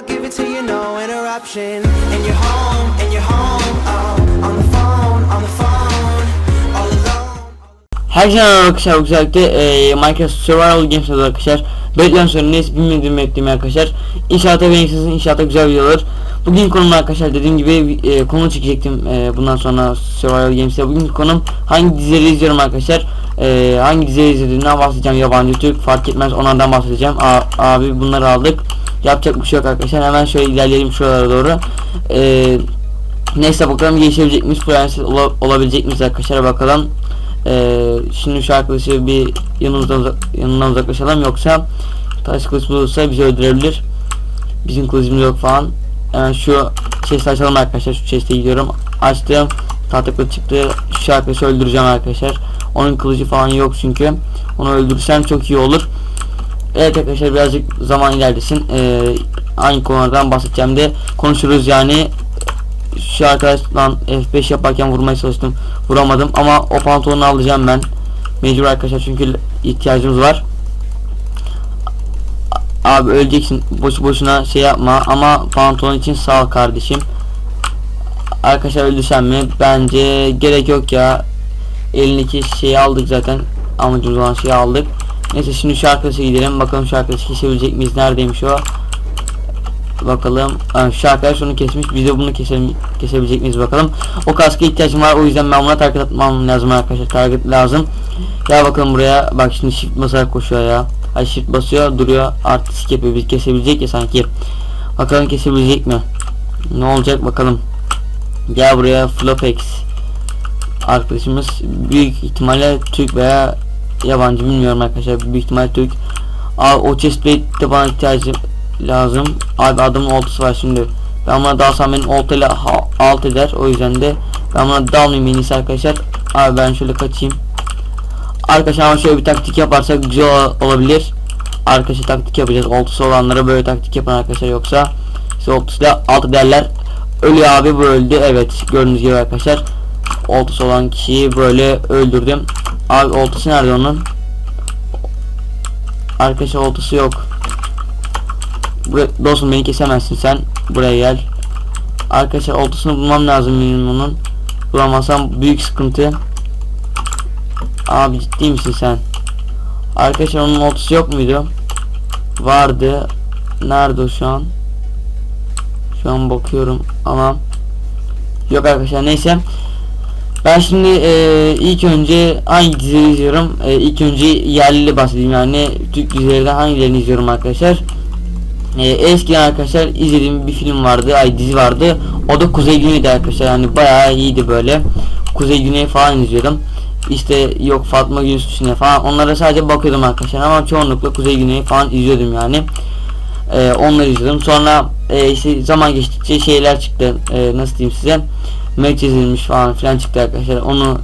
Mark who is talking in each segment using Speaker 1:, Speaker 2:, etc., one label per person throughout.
Speaker 1: I'll give it to you, no interruption. And you're home, and you're home, oh, on the phone, on the phone, all alone.
Speaker 2: Herkese arkadaşlar özellikle e, Minecraft Survival Games'de arkadaşlar. Bekleyen sorunuz bilmediğim beklediğim arkadaşlar. İnşaata beğenirsiniz inşaata güzel videolar. Bugün konum arkadaşlar dediğim gibi e, konu çekecektim e, bundan sonra Survival Games'te. Bugün konum hangi dizileri izliyorum arkadaşlar? E, Hangi dizileri izlediğimden bahsedeceğim. Yabancı Türk fark etmez onlardan bahsedeceğim. A, Abi bunları aldık Yapacak bir şey yok arkadaşlar hemen şöyle ilerleyelim şuralara doğru e, Neyse bakalım gelişebilecek miyiz Prenses ola, olabilecek miyiz arkadaşlar bakalım ee, şimdi şu arkadaşı bir yanımızdan uzak, yanından uzaklaşalım yoksa taş kılıç bulursa bizi öldürebilir. Bizim kılıcımız yok falan. Hemen şu chest'i açalım arkadaşlar. Şu chest'e gidiyorum. Açtım. Tahta çıktı. Şu arkadaşı öldüreceğim arkadaşlar. Onun kılıcı falan yok çünkü. Onu öldürsem çok iyi olur. Evet arkadaşlar birazcık zaman ilerlesin. Ee, aynı konulardan bahsedeceğim de konuşuruz yani şu arkadaşla F5 yaparken vurmaya çalıştım. Vuramadım ama o pantolonu alacağım ben. Mecbur arkadaşlar çünkü ihtiyacımız var. Abi öleceksin. Boş boşuna şey yapma ama pantolon için sağ ol kardeşim. Arkadaşlar öldürsem mi? Bence gerek yok ya. Elindeki şeyi aldık zaten. Amacımız olan şeyi aldık. Neyse şimdi şu arkadaşa gidelim. Bakalım şu arkadaşı kesebilecek miyiz? Neredeymiş o? Bakalım. Şu arkadaş onu kesmiş. Biz de bunu keselim, kesebilecek miyiz bakalım. O kaska ihtiyacım var. O yüzden ben buna target atmam lazım arkadaşlar. Target lazım. Gel bakalım buraya. Bak şimdi shift basarak koşuyor ya. Ay shift basıyor duruyor. Artistik yapıyor. Biz kesebilecek ya sanki. Bakalım kesebilecek mi? Ne olacak bakalım. Gel buraya Flopex. Arkadaşımız büyük ihtimalle Türk veya yabancı bilmiyorum arkadaşlar. Büyük ihtimalle Türk. Aa, o chestplate de bana ihtiyacım lazım. Abi adamın oltusu var şimdi. Ben buna dalsam benim oltayla alt eder. O yüzden de ben buna dalmayayım en iyisi arkadaşlar. Abi ben şöyle kaçayım. Arkadaşlar ama şöyle bir taktik yaparsak güzel ol- olabilir. Arkadaşlar taktik yapacağız. Oltusu olanlara böyle taktik yapın arkadaşlar yoksa size oltusuyla alt ederler. Ölüyor abi bu öldü. Evet gördüğünüz gibi arkadaşlar. Oltusu olan kişiyi böyle öldürdüm. Abi oltusu nerede onun? Arkadaşlar oltusu yok. Buraya, dostum beni kesemezsin sen. Buraya gel. Arkadaşlar oltasını bulmam lazım benim onun. Bulamazsam büyük sıkıntı. Abi ciddi misin sen? Arkadaşlar onun oltası yok muydu? Vardı. Nerede şu an? Şu an bakıyorum ama yok arkadaşlar neyse. Ben şimdi e, ilk önce hangi dizileri izliyorum? E, ilk önce yerli bahsedeyim yani Türk dizilerden hangilerini izliyorum arkadaşlar? Ee, eskiden arkadaşlar izlediğim bir film vardı, ay dizi vardı. O da Kuzey Güney'di arkadaşlar. Yani bayağı iyiydi böyle. Kuzey Güney falan izliyordum. İşte yok Fatma Gül Süsüne falan. Onlara sadece bakıyordum arkadaşlar ama çoğunlukla Kuzey Güney falan izliyordum yani. Ee, onları izliyordum. Sonra e, işte zaman geçtikçe şeyler çıktı. Ee, nasıl diyeyim size? Mac yazılmış falan filan çıktı arkadaşlar. Onu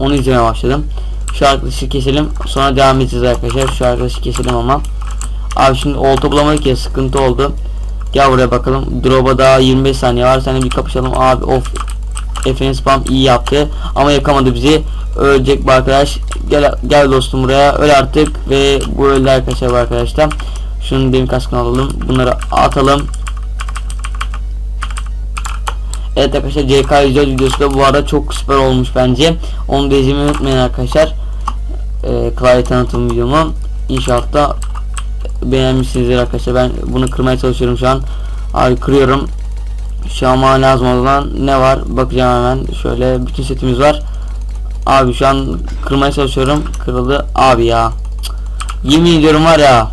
Speaker 2: onu izlemeye başladım. Şu arkadaşı keselim. Sonra devam edeceğiz arkadaşlar. Şu arkadaşı keselim ama. Abi şimdi olta bulamadık ya sıkıntı oldu. Gel buraya bakalım. Drop'a daha 25 saniye var. Seninle bir kapışalım. Abi of. Efendim spam iyi yaptı. Ama yakamadı bizi. Ölecek bu arkadaş. Gel gel dostum buraya. Öl artık. Ve bu öldü arkadaşlar bu arkadaşlar. Şunun benim kaskını alalım. Bunları atalım. Evet arkadaşlar CK 104 videosu da bu arada çok süper olmuş bence. Onu da izlemeyi unutmayın arkadaşlar. Ee, klavye tanıtım videomu. İnşallah da beğenmişsinizdir arkadaşlar. Ben bunu kırmaya çalışıyorum şu an. Abi kırıyorum. Şu an bana lazım olan ne var? Bakacağım hemen. Şöyle bütün setimiz var. Abi şu an kırmaya çalışıyorum. Kırıldı. Abi ya. Cık. Yemin ediyorum var ya.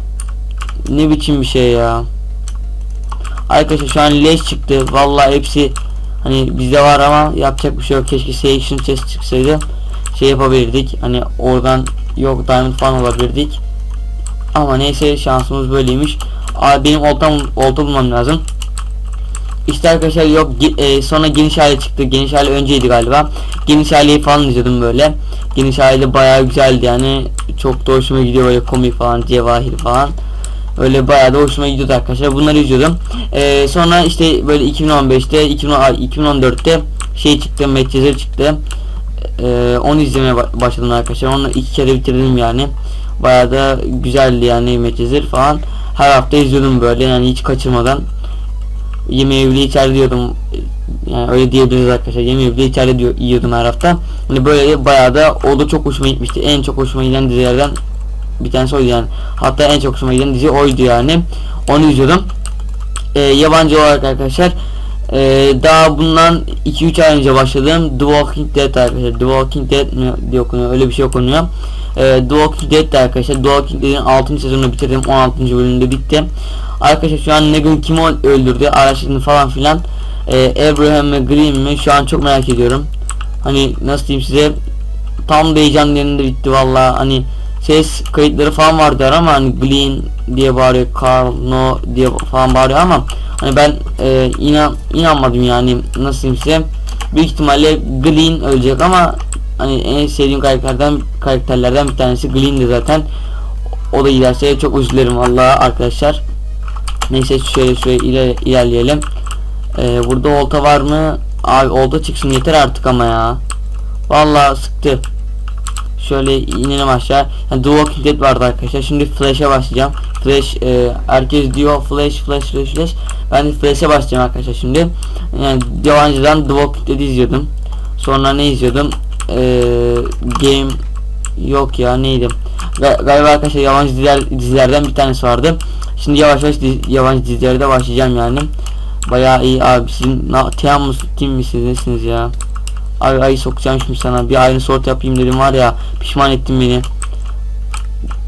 Speaker 2: Ne biçim bir şey ya. Arkadaşlar şu an leş çıktı. Vallahi hepsi hani bizde var ama yapacak bir şey yok. Keşke selection chest çıksaydı. Şey yapabilirdik. Hani oradan yok diamond falan olabilirdik. Ama neyse şansımız böyleymiş. Abi benim oltam olta bulmam lazım. İşte arkadaşlar yok e, sonra geniş hali çıktı. Geniş hali önceydi galiba. Geniş haliyi falan izledim böyle. Geniş hali bayağı güzeldi yani. Çok da hoşuma gidiyor böyle komik falan, cevahir falan. Öyle bayağı da hoşuma gidiyordu arkadaşlar. Bunları izliyordum. E, sonra işte böyle 2015'te, 2010, 2014'te şey çıktı, Medcezir çıktı. E, onu izlemeye ba- başladım arkadaşlar. Onu iki kere bitirdim yani. Bayağı da güzeldi yani Medcezir falan. Her hafta izliyordum böyle yani hiç kaçırmadan. yemeği bile içeride diyordum. Yani öyle diyebiliriz arkadaşlar. Yemeği bile içeride diyor, yiyordum her hafta. Hani böyle bayağı da o da çok hoşuma gitmişti. En çok hoşuma giden dizilerden bir tanesi oydu yani. Hatta en çok hoşuma giden dizi oydu yani. Onu izliyordum. Ee, yabancı olarak arkadaşlar ee, daha bundan 2-3 ay önce başladım. The Walking Dead arkadaşlar. The Walking Dead mi diye okunuyor. Öyle bir şey okunuyor. Ee, The Walking Dead de arkadaşlar. The Walking Dead'in 6. sezonunu bitirdim. 16. bölümünde bitti. Arkadaşlar şu an Negan kimi öldürdü araştırdım falan filan. Ee, Abraham mı Green mi şu an çok merak ediyorum. Hani nasıl diyeyim size tam da heyecan yerinde bitti valla hani ses kayıtları falan vardı ama hani Glean diye bağırıyor Carl no diye falan bağırıyor ama hani ben e, inan inanmadım yani nasıl diyeyim size. Büyük ihtimalle Glean ölecek ama hani en sevdiğim karakterlerden karakterlerden bir tanesi Glean'di zaten. O da giderse çok üzülürüm valla arkadaşlar. Neyse şöyle şöyle iler, ilerleyelim. Ee, burada olta var mı? Abi olta çıksın yeter artık ama ya. Vallahi sıktı şöyle inelim aşağı. Yani The Walking Dead vardı arkadaşlar. Şimdi Flash'e başlayacağım. Flash e, herkes diyor Flash Flash Flash Flash. Ben de Flash'e başlayacağım arkadaşlar şimdi. Yani yabancıdan The Walking Dead izliyordum. Sonra ne izliyordum? E, game yok ya neydi? Ga- galiba arkadaşlar yabancı diziler, dizilerden bir tanesi vardı. Şimdi yavaş yavaş dizi, yabancı dizilere de başlayacağım yani. Bayağı iyi abi sizin mısınız kim misiniz nesiniz ya? Abi ayı sokacağım şimdi sana. Bir aynı sort yapayım dedim var ya. Pişman ettin beni.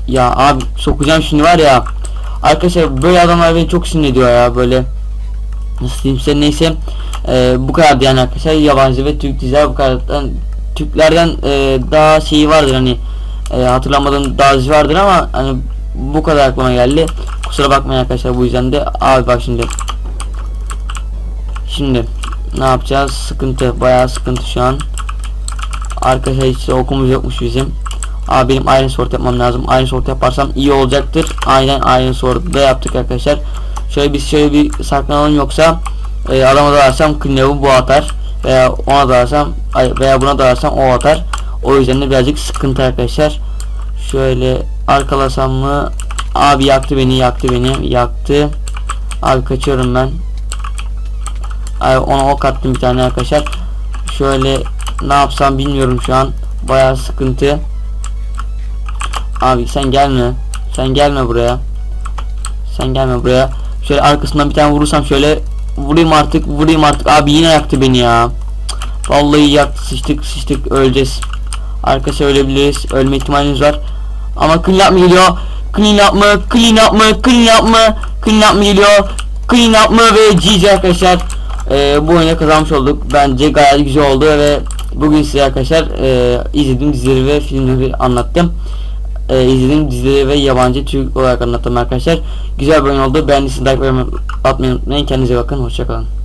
Speaker 2: Ya abi sokacağım şimdi var ya. Arkadaşlar böyle adamlar beni çok sinir ediyor ya böyle. Nasıl diyeyim size neyse. Ee, bu kadar yani arkadaşlar yabancı ve Türk diziler bu kadardan Türklerden e, daha şeyi vardır hani e, hatırlamadığım daha dizi vardır ama hani bu kadar aklıma geldi. Kusura bakmayın arkadaşlar bu yüzden de abi bak şimdi. Şimdi ne yapacağız? Sıkıntı, bayağı sıkıntı şu an. Arkadaşlar hiç okumuz yokmuş bizim. Abi benim iron sword yapmam lazım. Iron sword yaparsam iyi olacaktır. Aynen iron sword'u da yaptık arkadaşlar. Şöyle biz şöyle bir saklanalım yoksa e, adama dalarsam Clean'ı bu atar. Veya ona dalarsam veya buna dalarsam o atar. O yüzden de birazcık sıkıntı arkadaşlar. Şöyle arkalasam mı? Abi yaktı beni, yaktı beni, yaktı. Abi kaçıyorum ben. Ona ok attım bir tane arkadaşlar. Şöyle ne yapsam bilmiyorum şu an. Bayağı sıkıntı. Abi sen gelme. Sen gelme buraya. Sen gelme buraya. Şöyle arkasından bir tane vurursam şöyle vurayım artık vurayım artık. Abi yine yaktı beni ya. Vallahi yaktı sıçtık sıçtık öleceğiz. Arkadaşlar ölebiliriz. Ölme ihtimalimiz var. Ama clean up mı geliyor? Clean up mı? Clean up mı? Clean up mı? Clean up mı geliyor? Clean up mı ve GG arkadaşlar. Ee, bu oyunu kazanmış olduk. Bence gayet güzel oldu ve bugün size arkadaşlar e, izlediğim dizileri ve filmleri anlattım. E, izlediğim dizileri ve yabancı Türk olarak anlattım arkadaşlar. Güzel bir oyun oldu. Beğendiyseniz like atmayı unutmayın. Kendinize bakın. Hoşçakalın.